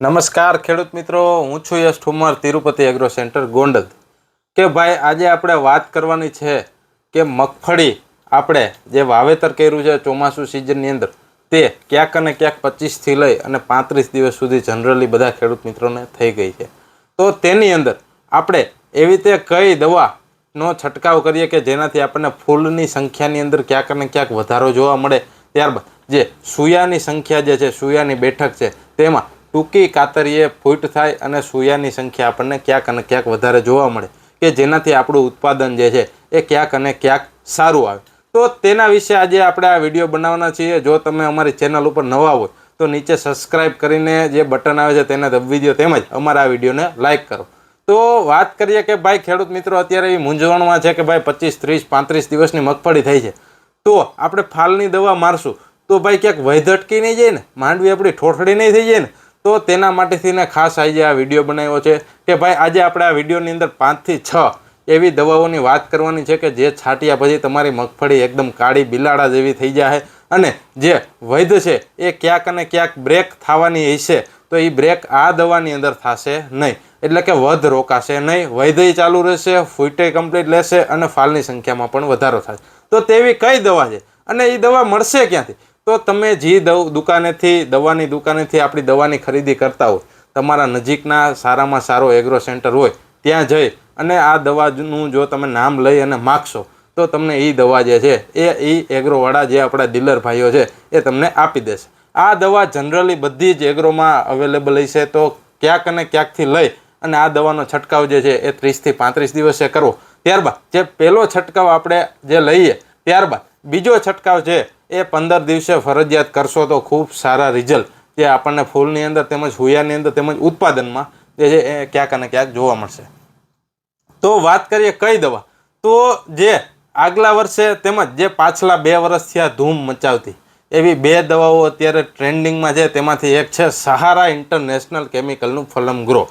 નમસ્કાર, ખેડૂત મિત્રો. હું છું યશ ઠુમર, તિરુપતિ એગ્રો સેન્ટર ગોંડલ. કે ભાઈ, આજે આપણે વાત કરવાની છે કે મગફળી આપણે જે વાવેતર કર્યું છે ચોમાસું સિઝનની અંદર, તે ક્યાંક અને ક્યાંક પચીસથી લઈ અને પાંત્રીસ દિવસ સુધી જનરલી બધા ખેડૂત મિત્રોને થઈ ગઈ છે. તો તેની અંદર આપણે એવી રીતે કઈ દવાનો છંટકાવ કરીએ કે જેનાથી આપણને ફૂલની સંખ્યાની અંદર ક્યાંક અને ક્યાંક વધારો જોવા મળે? ત્યારબાદ જે સૂયાની સંખ્યા જે છે, સૂયાની બેઠક છે, તેમાં ટૂંકી કાતરીએ ફૂટ થાય અને સૂયાની સંખ્યા આપણને ક્યાંક અને ક્યાંક વધારે જોવા મળે કે જેનાથી આપણું ઉત્પાદન જે છે એ ક્યાંક અને ક્યાંક સારું આવે. તો તેના વિશે આજે આપણે આ વીડિયો બનાવવાના છીએ. જો તમે અમારી ચેનલ ઉપર નવા હોય તો નીચે સબસ્ક્રાઈબ કરીને જે બટન આવે છે તેને દબાવી દો તેમજ અમારા આ વિડીયોને લાઇક કરો. તો વાત કરીએ કે ભાઈ ખેડૂત મિત્રો, અત્યારે એવી મૂંઝવણમાં છે કે ભાઈ પચીસ, ત્રીસ, પાંત્રીસ દિવસની મગફળી થઈ છે. તો આપણે ફાલની દવા મારશું. તો ભાઈ ક્યાંક વૈધટકી નહીં જાય ને, માંડવી આપણી ઠોઠડી નહીં થઈ જાય ને તો તેના માટેથી ને ખાસ આજે આ વીડિયો બનાવ્યો છે કે ભાઈ આજે આપણે આ વિડીયોની અંદર પાંચથી છ એવી દવાઓની વાત કરવાની છે કે જે છાંટ્યા પછી તમારી મગફળી એકદમ કાળી બિલાડા જેવી થઈ જાય અને જે વૈધ છે એ ક્યાંક અને ક્યાંક બ્રેક થવાની હશે, તો એ બ્રેક આ દવાની અંદર થશે નહીં. એટલે કે વધ રોકાશે નહીં, વૈધય ચાલુ રહેશે, ફૂટે કમ્પ્લીટ લેશે અને ફાલની સંખ્યામાં પણ વધારો થશે તો તેવી કઈ દવા છે? અને એ દવા મળશે ક્યાંથી? તો તમે જે દવ, દુકાનેથી, દવાની દુકાનેથી આપણી દવાની ખરીદી કરતા હોય, તમારા નજીકના સારામાં સારો એગ્રો સેન્ટર હોય, ત્યાં જઈ અને આ દવાનું જો તમે નામ લઈ અને માગશો, તો તમને એ દવા જે છે, એ એ એગ્રોવાળા જે આપણા ડીલર ભાઈઓ છે, એ તમને આપી દેશે. આ દવા જનરલી બધી જ એગ્રોમાં અવેલેબલ હશે તો ક્યાંક અને ક્યાંકથી લઈ અને આ દવાનો છંટકાવ જે છે, એ ત્રીસથી પાંત્રીસ દિવસે કરવો. ત્યારબાદ જે પહેલો છંટકાવ આપણે જે લઈએ, ત્યારબાદ બીજો છંટકાવ છે એ પંદર દિવસે ફરજિયાત કરશો તો ખૂબ સારા રિઝલ્ટ જે આપણને ફૂલની અંદર તેમજ હુયાની અંદર તેમજ ઉત્પાદનમાં જે છે એ ક્યાંક અને ક્યાંક જોવા મળશે. તો વાત કરીએ કઈ દવા? તો જે આગલા વર્ષે તેમજ જે પાછલા બે વર્ષથી આ ધૂમ મચાવતી. એવી બે દવાઓ અત્યારે ટ્રેન્ડિંગમાં છે, તેમાંથી એક છે સહારા ઇન્ટરનેશનલ કેમિકલનું ફલમ ગ્રો.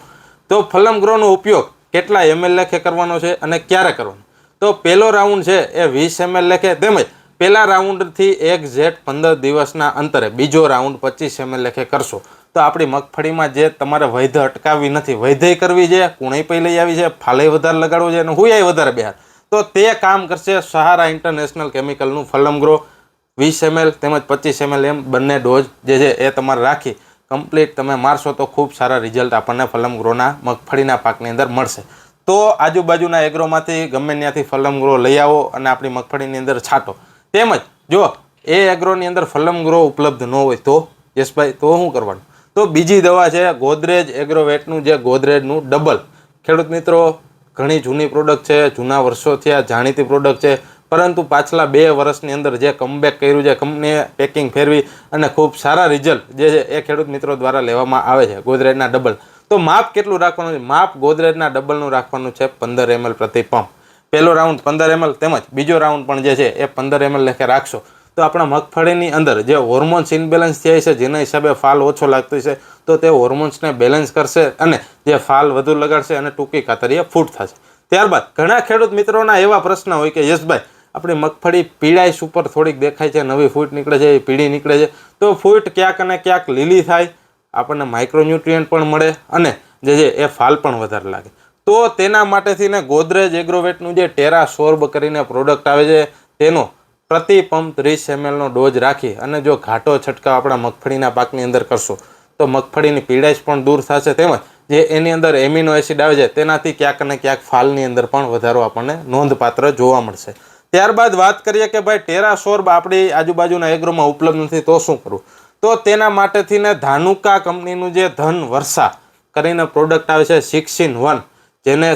તો ફલમ ગ્રોનો ઉપયોગ કેટલા એમએલ લેખે કરવાનો છે અને ક્યારે કરવાનો? તો પહેલો રાઉન્ડ છે એ વીસ એમએલ લેખે તેમજ પહેલા રાઉન્ડથી એક ઝેટ પંદર દિવસના અંતરે બીજો રાઉન્ડ પચીસ એમએલ લેખે કરશો. તો આપણી મગફળીમાં જે તમારે વૈધ અટકાવવી નથી, વૈધય કરવી છે કુણઈ પೈ લઈ આવી છે ફાલે વધારે લગાડવું છે અને હુયાય વધારે બહાર. તો તે કામ કરશે સહારા ઇન્ટરનેશનલ કેમિકલનું ફલમ ગ્રો. વીસ એમએલ તેમજ પચીસ એમએલ એમ બંને ડોઝ જે છે એ તમારે રાખી. કમ્પ્લીટ તમે મારશો તો ખૂબ સારા રિઝલ્ટ આપણને ફલમ ગ્રોના મગફળીના પાકની અંદર મળશે. તો આજુબાજુના એગ્રોમાંથી ગમે ત્યાંથી ફલમ ગ્રો લઈ આવો અને આપણી મગફળીની અંદર છાંટો. તેમજ જો એ એગ્રોની અંદર ફલમ ગ્રો ઉપલબ્ધ ન હોય તો, યશભાઈ, તો શું કરવાનું? તો બીજી દવા છે ગોદરેજ એગ્રોવેટનું જે ગોદરેજનું ડબલ ખેડૂત મિત્રો, ઘણી જૂની પ્રોડક્ટ છે, જૂના વર્ષોથી આ જાણીતી પ્રોડક્ટ છે, પરંતુ પાછલા બે વર્ષની અંદર જે કમબેક કર્યું છે કંપનીએ પેકિંગ ફેરવી અને ખૂબ સારા રિઝલ્ટ જે છે એ ખેડૂત મિત્રો દ્વારા લેવામાં આવે છે, ગોદરેજના ડબલ તો માપ કેટલું રાખવાનું છે? માપ ગોદરેજના ડબલનું રાખવાનું છે પંદર એમએલ પ્રતિ પંપ પહેલો રાઉન્ડ પંદર એમએલ તેમજ બીજો રાઉન્ડ પણ જે છે એ પંદર એમએલ લેખે રાખશો. તો આપણા મગફળીની અંદર જે હોર્મોન્સ ઇનબેલેન્સ થાય છે, જેના હિસાબે ફાલ ઓછો લાગતો છે, તો તે હોર્મોન્સને બેલેન્સ કરશે અને જે ફાલ વધુ લગાડશે અને ટૂંકી કાતરીએ ફૂટ થશે. ત્યારબાદ ઘણા ખેડૂત મિત્રોના એવા પ્રશ્ન હોય કે, યશભાઈ, આપણી મગફળી પીળાઈશ ઉપર થોડીક દેખાય છે, નવી ફૂટ નીકળે છે, એ પીળી નીકળે છે. તો ફૂટ ક્યાંક અને ક્યાંક લીલી થાય, આપણને માઇક્રોન્યુટ્રિયન્ટ પણ મળે અને જે છે એ ફાલ પણ વધારે લાગે. તો તેના માટેથી ને ગોદરેજ એગ્રોવેટનું જે ટેરા સોર્બ કરીને પ્રોડક્ટ આવે છે, તેનો પ્રતિ પંપ ત્રીસ એમએલનો ડોઝ રાખી અને જો ઘાટો છંટકાવ આપણા મગફળીના પાકની અંદર કરશો, તો મગફળીની પીડાશ પણ દૂર થશે તેમજ જે એની અંદર એમિનો એસિડ આવે છે, તેનાથી ક્યાંક ને ક્યાંક ફાલની અંદર પણ વધારો આપણને નોંધપાત્ર જોવા મળશે. ત્યારબાદ વાત કરીએ કે ભાઈ ટેરા સોર્બ આપણી આજુબાજુના એગ્રોમાં ઉપલબ્ધ નથી, તો શું કરવું? તો તેના માટેથી ને ધાનુકા કંપનીનું જે ધન વર્ષા કરીને પ્રોડક્ટ આવે છે સિક્સ ઇન વન જેને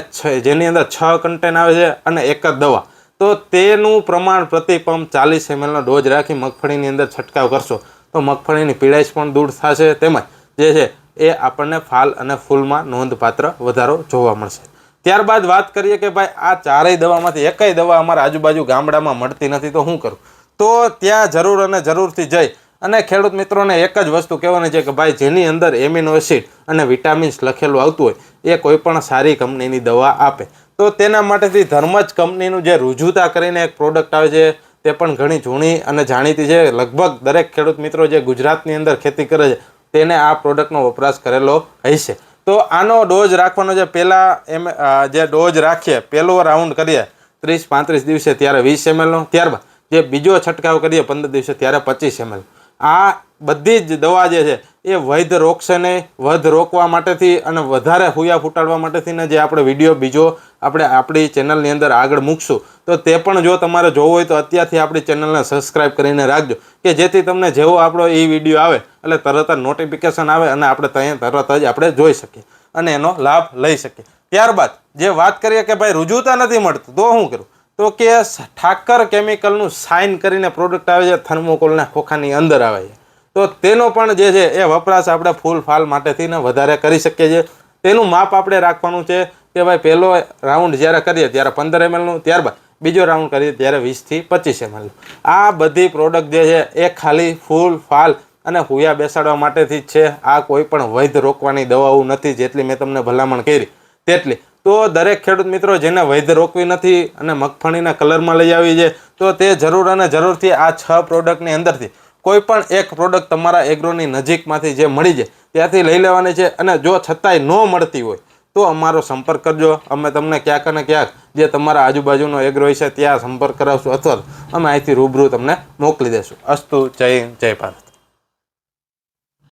જેની અંદર છ કન્ટેન આવે છે અને એક જ દવા. તો તેનું પ્રમાણ પ્રતિ પંપ ચાલીસ એમએલનો ડોઝ રાખી મગફળીની અંદર છંટકાવ કરશો. તો મગફળીની પીળાશ પણ દૂર થશે તેમજ જે છે એ આપણને ફાલ અને ફૂલમાં નોંધપાત્ર વધારો જોવા મળશે. ત્યારબાદ વાત કરીએ કે ભાઈ આ ચારેય દવામાંથી એકય દવા અમારા આજુબાજુ ગામડામાં મળતી નથી, તો શું કરું? તો ત્યાં જરૂર અને જરૂરથી જઈ અને ખેડૂત મિત્રોને એક જ વસ્તુ કહેવાની છે કે ભાઈ, જેની અંદર એમિનો એસિડ અને વિટામિન્સ લખેલું આવતું હોય, એ કોઈ પણ સારી કંપનીની દવા આપે. તો તેના માટેથી ધર્મજ કંપનીનું જે રુજુતા કરીને એક પ્રોડક્ટ આવે છે, તે પણ ઘણી જૂની અને જાણીતી છે. લગભગ દરેક ખેડૂત મિત્રો જે ગુજરાતની અંદર ખેતી કરે છે, તેને આ પ્રોડક્ટનો વપરાશ કરેલો હશે. તો આનો ડોઝ રાખવાનો જે પહેલાં એમ જે ડોઝ રાખીએ, પહેલો રાઉન્ડ કરીએ, ત્રીસ પાંત્રીસ દિવસે ત્યારે વીસ એમએલનો ત્યારબાદ જે બીજો છંટકાવ કરીએ, પંદર દિવસે ત્યારે પચીસ એમએલ આ બધી જ દવા જે છે, એ વૈધ રોકશે નહીં વધ રોકવા માટેથી અને વધારે હુયા ફૂટાડવા માટેથી ને જે આપણે વીડિયો બીજો આપણે આપણી ચેનલની અંદર આગળ મૂકશું, તો તે પણ જો તમારે જોવો હોય તો અત્યારથી આપણી ચેનલને સબસ્ક્રાઇબ કરીને રાખજો, કે જેથી તમને જેવો આપણો એ વીડિયો આવે, એટલે તરત જ નોટિફિકેશન આવે અને આપણે ત્યાં, તરત જ આપણે જોઈ શકીએ અને એનો લાભ લઈ શકીએ. ત્યારબાદ જે વાત કરીએ કે ભાઈ રુજુતા નથી મળતું, તો શું કરું? તો કે ઠાકર કેમિકલનું સાઇન કરીને પ્રોડક્ટ આવે છે, થર્મોકોલના ખોખાની અંદર આવે છે. તો તેનો પણ જે છે, એ વપરાશ આપણે ફૂલ ફાલ માટેથી ને વધારે કરી શકીએ છીએ. તેનું માપ આપણે રાખવાનું છે કે ભાઈ પહેલો રાઉન્ડ જ્યારે કરીએ, ત્યારે પંદર એમએલનું ત્યારબાદ બીજો રાઉન્ડ કરીએ, ત્યારે વીસથી પચીસ એમએલનું આ બધી પ્રોડક્ટ જે છે, એ ખાલી ફૂલ ફાલ અને હુયા બેસાડવા માટેથી જ છે. આ કોઈ પણ વૈધ રોકવાની દવાઓ નથી, જેટલી મેં તમને ભલામણ કરી, તેટલી. તો દરેક ખેડૂત મિત્રો જેને વૈધ રોકવી નથી અને મગફળીના કલરમાં લઈ આવી છે, તો તે જરૂર અને જરૂરથી આ છ પ્રોડક્ટની અંદરથી કોઈ પણ એક પ્રોડક્ટ તમારા એગ્રોની નજીકમાંથી જે મળી જાય ત્યાંથી લઈ લેવાની છે અને જો છતાંય ન મળતી હોય, તો અમારો સંપર્ક કરજો. અમે તમને ક્યાંક અને ક્યાંક જે તમારા આજુબાજુનો એગ્રો છે ત્યાં સંપર્ક કરાવશું અથવા અમે અહીંથી રૂબરૂ તમને મોકલી દઈશું અસ્તુ, જય જય ભારત.